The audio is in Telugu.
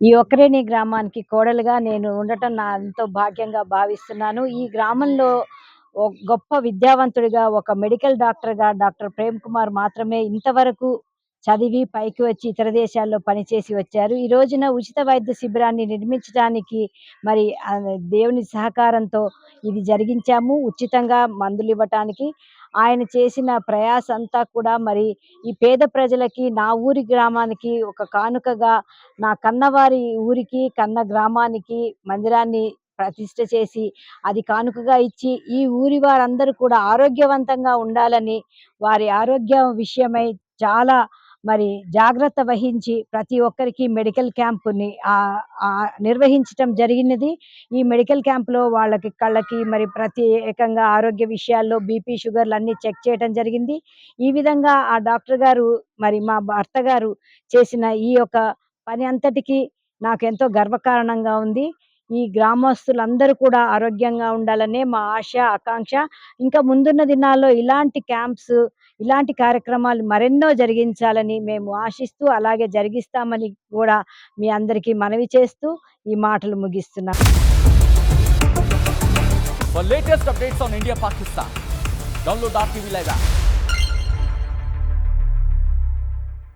ఈ ఒక్కరేని గ్రామానికి కోడలుగా నేను ఉండటం నా ఎంతో భాగ్యంగా భావిస్తున్నాను. ఈ గ్రామంలో ఒక గొప్ప విద్యావంతుడిగా ఒక మెడికల్ డాక్టర్గా డాక్టర్ ప్రేమ్ కుమార్ మాత్రమే ఇంతవరకు చదివి పైకి వచ్చి ఇతర దేశాల్లో పనిచేసి వచ్చారు. ఈ రోజున ఉచిత వైద్య శిబిరాన్ని నిర్మించడానికి మరి దేవుని సహకారంతో ఇది జరిగించాము. ఉచితంగా మందులు ఇవ్వటానికి ఆయన చేసిన ప్రయాస అంతా కూడా మరి ఈ పేద ప్రజలకి నా ఊరి గ్రామానికి ఒక కానుకగా నా కన్నవారి ఊరికి కన్న గ్రామానికి మందిరాన్ని ప్రతిష్ట చేసి అది కానుకగా ఇచ్చి ఈ ఊరి వారందరూ కూడా ఆరోగ్యవంతంగా ఉండాలని వారి ఆరోగ్యం విషయమై చాలా మరి జాగ్రత్త వహించి ప్రతి ఒక్కరికి మెడికల్ క్యాంపుని నిర్వహించటం జరిగినది. ఈ మెడికల్ క్యాంపులో వాళ్ళకి కళ్ళకి మరి ప్రత్యేకంగా ఆరోగ్య విషయాల్లో బీపీ షుగర్లు అన్నీ చెక్ చేయటం జరిగింది. ఈ విధంగా ఆ డాక్టర్ గారు మరి మా భర్త గారు చేసిన ఈ యొక్క పని అంతటికి నాకు ఎంతో గర్వకారణంగా ఉంది. ఈ గ్రామస్తులందరూ కూడా ఆరోగ్యంగా ఉండాలనే మా ఆశ ఆకాంక్ష. ఇంకా ముందున్న దినాల్లో ఇలాంటి క్యాంప్స్ ఇలాంటి కార్యక్రమాలు మరెన్నో జరిగించాలని మేము ఆశిస్తూ అలాగే జరిగిస్తామని కూడా మీ అందరికీ మనవి చేస్తూ ఈ మాటలు ముగిస్తున్నాం. For latest updates on India Pakistan, download our TV Live app.